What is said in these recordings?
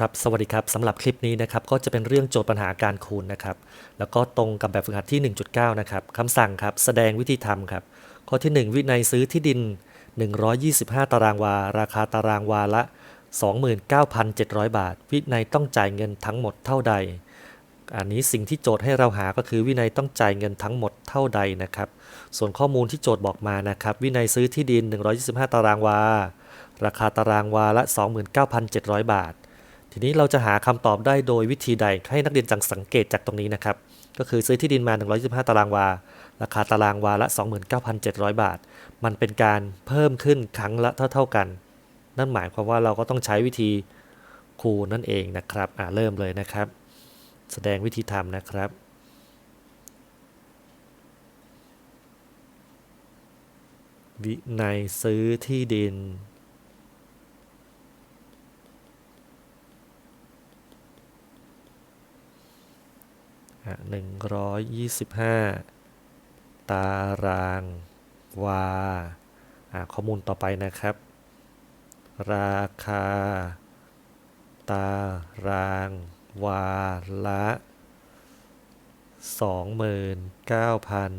ครับสวัสดีครับสำหรับคลิปนี้นะครับก็จะเป็นเรื่องโจทย์ปัญหาการคูณนะครับแล้วก็ตรงกับแบบฝึกหัดที่ 1.9 นะครับคำสั่งครับแสดงวิธีทำครับข้อที่ 1 วินัยซื้อที่ดิน 125 ตารางวา ราคาตารางวาละ 29,700 บาท วินัยต้องจ่ายเงินทั้งหมดเท่าใด อันนี้สิ่งที่โจทย์ให้เราหาก็คือวินัยต้องจ่ายเงินทั้งหมดเท่าใดนะครับส่วนข้อมูลที่โจทย์บอกมานะครับวินัยซื้อที่ดิน 125 ตารางวา ราคาตารางวาละ 29,700 บาท ทีนี้เราจะหาคำตอบได้โดยวิธีใดให้นักเรียนจังสังเกตจากตรงนี้นะครับ ก็คือซื้อที่ดินมา 125 ตารางวา ราคาตารางวาละ 29,700 บาท มันเป็นการเพิ่มขึ้นครั้งละเท่า ๆกัน นั่นหมายความว่าเราก็ต้องใช้วิธีคูณนั่นเองนะครับอ่าเริ่มเลยนะครับ แสดงวิธีทำนะครับวินัยซื้อที่ดิน หนึ่งร้อยยี่สิบห้าตารางวาข้อมูลต่อไปนะครับ ราคา ตารางวาละสองหมื่นเก้าพัน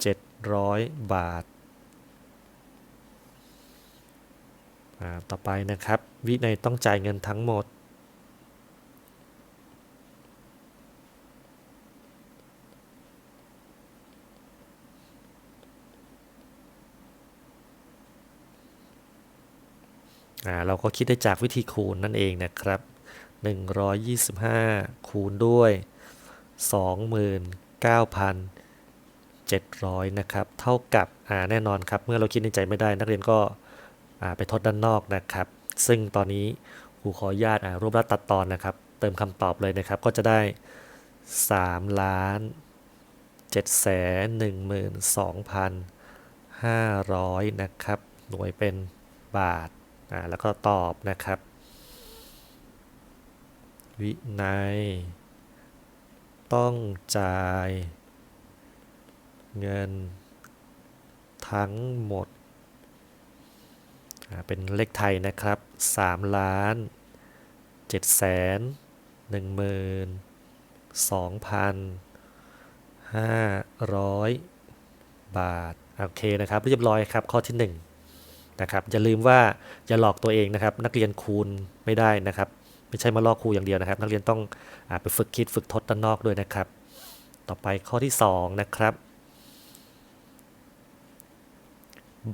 เจ็ดร้อยบาทต่อไปนะครับ วินัยต้องจ่ายเงินทั้งหมด เราก็คิดได้จากวิธีคูณนั่นเองนะครับ 125 คูณด้วย 29,700 นะครับ เท่ากับแน่นอนครับ เมื่อเราคิดในใจไม่ได้ นักเรียนก็ไปทดด้านนอกนะครับ ซึ่งตอนนี้ครูขออนุญาตรวบรัดตัดตอนนะครับ เติมคำตอบเลยนะครับ ก็จะได้ 3 ล้าน7แสน12,500 นะครับ หน่วยเป็นบาท อ่าแล้วก็ตอบนะครับ วินัย ต้องจ่าย เงิน ทั้งหมด เป็นเลขไทยนะครับ3ล้าน7แสน1หมื่น2,500 บาท โอเคนะครับ เรียบร้อยครับข้อที่ 1 นะครับอย่าลืมว่าอย่าหลอกตัวเองนะครับ นักเรียนคูณไม่ได้นะครับ ไม่ใช่มาลอกครูอย่างเดียวนะครับ นักเรียนต้องอไปฝึกคิดฝึกทดด้านนอกด้วยนะครับ ต่อไปข้อที่ 2 นะครับ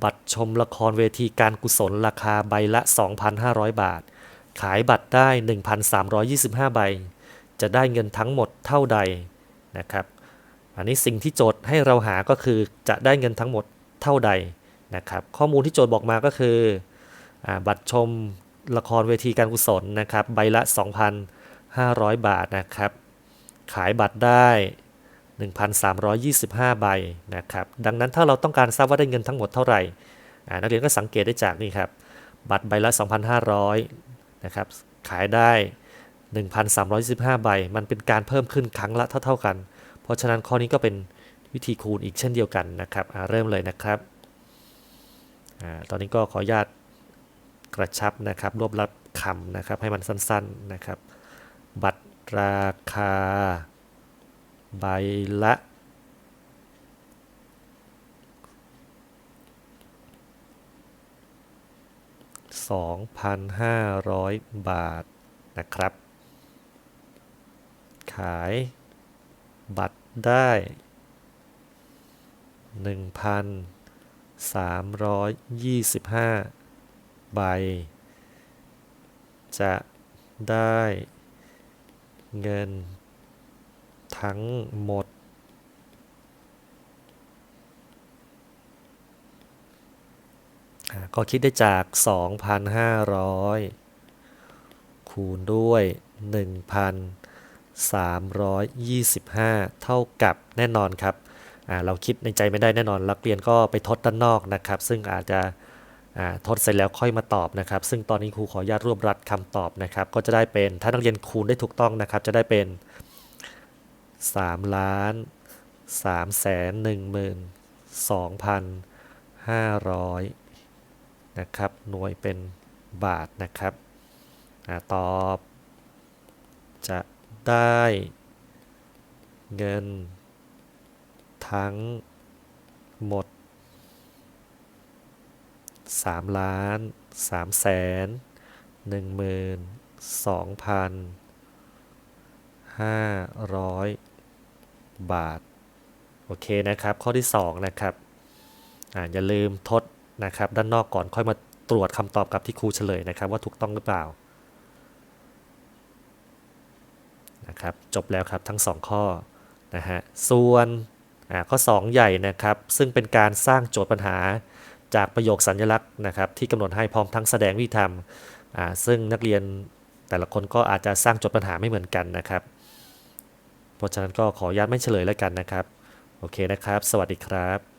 บัตรชมละครเวทีการกุศลราคาใบละ 2,500 บาท ขายบัตรได้ 1,325 ใบ จะได้เงินทั้งหมดเท่าใดนะครับ อันนี้สิ่งที่โจทย์ให้เราหาก็คือจะได้เงินทั้งหมดเท่าใด นะครับข้อมูลที่โจทย์บอกมาก็คืออบัตรชมละครเวทีการกุศลนะครับใบละ 2,500 บาทนะครับขายบัตรได้ 1,325 ใบนะครับดังนั้นถ้าเราต้องการทราบว่าได้เงินทั้งหมดเท่าไหร่นักเรียนก็สังเกตได้จากนี่ครับบัตรใบละ 2,500นะครับขายได้ 1,325 ใบ มันเป็นการเพิ่มขึ้นครั้งละเท่า ๆกัน เพราะฉะนั้นข้อนี้ก็เป็นวิธีคูณอีกเช่นเดียวกันนะครับเริ่มเลยนะครับ ตอนนี้ก็ขออนุญาตกระชับนะครับ รวบรัดคำนะครับ ให้มันสั้นๆนะครับ บัตรราคา ใบละ2,500บาทนะครับ ขายบัตรได้ 325 ใบ จะได้เงินทั้งหมดอ่าก็คิดได้จาก 2,500 คูณด้วย 1,325 เท่ากับแน่นอนครับ เราคิดในใจไม่ได้แน่นอนนักเรียนก็ไปทดด้านนอกนะครับ ซึ่งอาจจะทดเสร็จแล้วค่อยมาตอบนะครับ ซึ่งตอนนี้ครูขออนุญาตรวบรัดคำตอบนะครับ ก็จะได้เป็นถ้านักเรียนคูณได้ถูกต้องนะครับ จะได้เป็น3ล้าน3แสน1หมื่น2,500 นะครับ หน่วยเป็นบาทนะครับอตอบจะได้เงิน ทั้งหมด 3 ล้าน 3 แสน1หมื่น2พัน500 บาท โอเคนะครับ ข้อที่ 2 นะครับออย่าลืมทดนะครับ ด้านนอกก่อนค่อยมาตรวจคำตอบกับที่ครูเฉลยนะครับ ว่าถูกต้องหรือเปล่านะครับจบแล้วครับทั้ง 2 ข้อนะฮะส่วน ข้อ 2 ใหญ่นะครับ ซึ่งเป็นการสร้างโจทย์ปัญหาจากประโยคสัญลักษณ์นะครับ ที่กำหนดให้พร้อมทั้งแสดงวิธีทำซึ่งนักเรียนแต่ละคนก็อาจจะสร้างโจทย์ปัญหาไม่เหมือนกันนะครับ เพราะฉะนั้นก็ขออนุญาตไม่เฉลยแล้วกันนะครับ โอเคนะครับ สวัสดีครับ